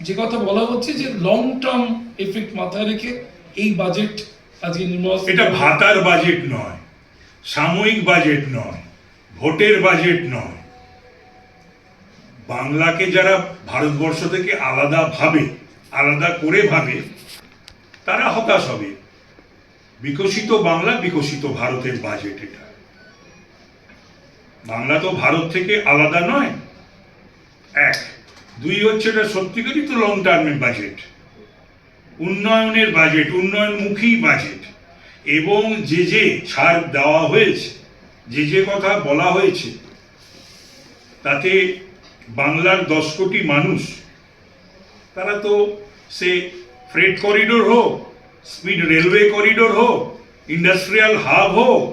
যে কথা বলা হচ্ছে যে লং টার্ম এফেক্ট মাথায় রেখে এই বাজেট আজকে নির্মলা এটা ভাতার বাজেট নয়, সাময়িক বাজেট নয়, ভোটের বাজেট নয়। বাংলাকে যারা ভারতবর্ষ থেকে আলাদা ভাবে, আলাদা করে ভাবে, তারা হতাশ হবে। বিকশিত বাংলা, বিকশিত ভারতের বাজেট এটা। বাংলা তো ভারত থেকে আলাদা নয়, এক। দুই হচ্ছে এটা সত্যিকারই তো লং টার্মের বাজেট উন্নয়নের বাজেট উন্নয়নমুখী বাজেট এবং যে যে ছাড় দেওয়া হয়েছে, যে যে কথা বলা হয়েছে, তাতে বাংলার দশ কোটি মানুষ, তারা তো সে ফ্রেড করিডোর হোক স্পিড রেলওয়ে করিডোর হোক ইন্ডাস্ট্রিয়াল হাব হোক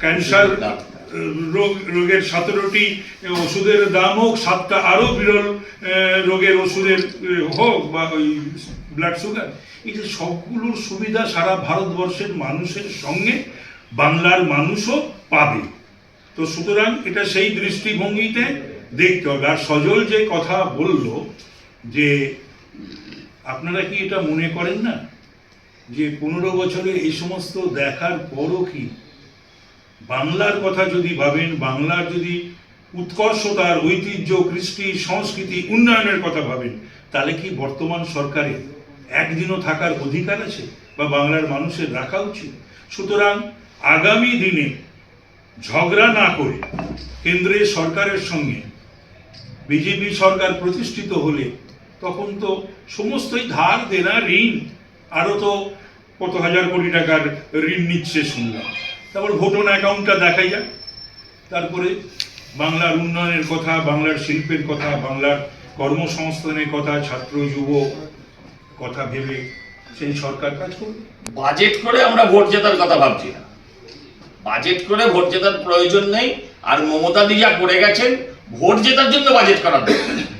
ক্যান্সার রোগ, রোগের সতেরোটি ওষুধের দাম হোক, সাতটা আরও বিরল রোগের ওষুধের হোক বা ওই ব্লাড সুগার এই যে সবগুলোর সুবিধা সারা ভারতবর্ষের মানুষের সঙ্গে বাংলার মানুষও পাবে। তো সুতরাং এটা সেই দৃষ্টিভঙ্গিতে দেখতে হবে। আর সজল যে কথা বলল যে, আপনারা কি এটা মনে করেন না? যে পনেরো বছরে এই সমস্ত দেখার পরও কি বাংলার কথা যদি ভাবেন, বাংলার যদি উৎকর্ষতার ঐতিহ্য, কৃষ্টি, সংস্কৃতি, উন্নয়নের কথা ভাবেন, তাহলে কি বর্তমান সরকারের একদিনও থাকার অধিকার আছে বা বাংলার মানুষের রাখা উচিত? সুতরাং আগামী দিনে ঝগড়া না করে কেন্দ্রের সরকারের সঙ্গে বিজেপি সরকার প্রতিষ্ঠিত হলে তখন তো সমস্তই ধার দেনা ঋণ। আরও তো কত হাজার কোটি টাকার ঋণ নিচ্ছে শুনলাম। তারপর ভোটন অ্যাকাউন্টটা দেখাই যাক তারপরে বাংলার উন্নয়নের কথা, বাংলার শিল্পের কথা, বাংলার কর্মসংস্থানের কথা, ছাত্র, যুব কথা ভেবে সেই সরকার কাজ করবে বাজেট করে আমরা ভোট জেতার কথা ভাবছি না বাজেট করে ভোট জেতার প্রয়োজন নেই, আর মমতা দি যা করে গেছেন, ভোট জেতার জন্য বাজেট করার দরকার।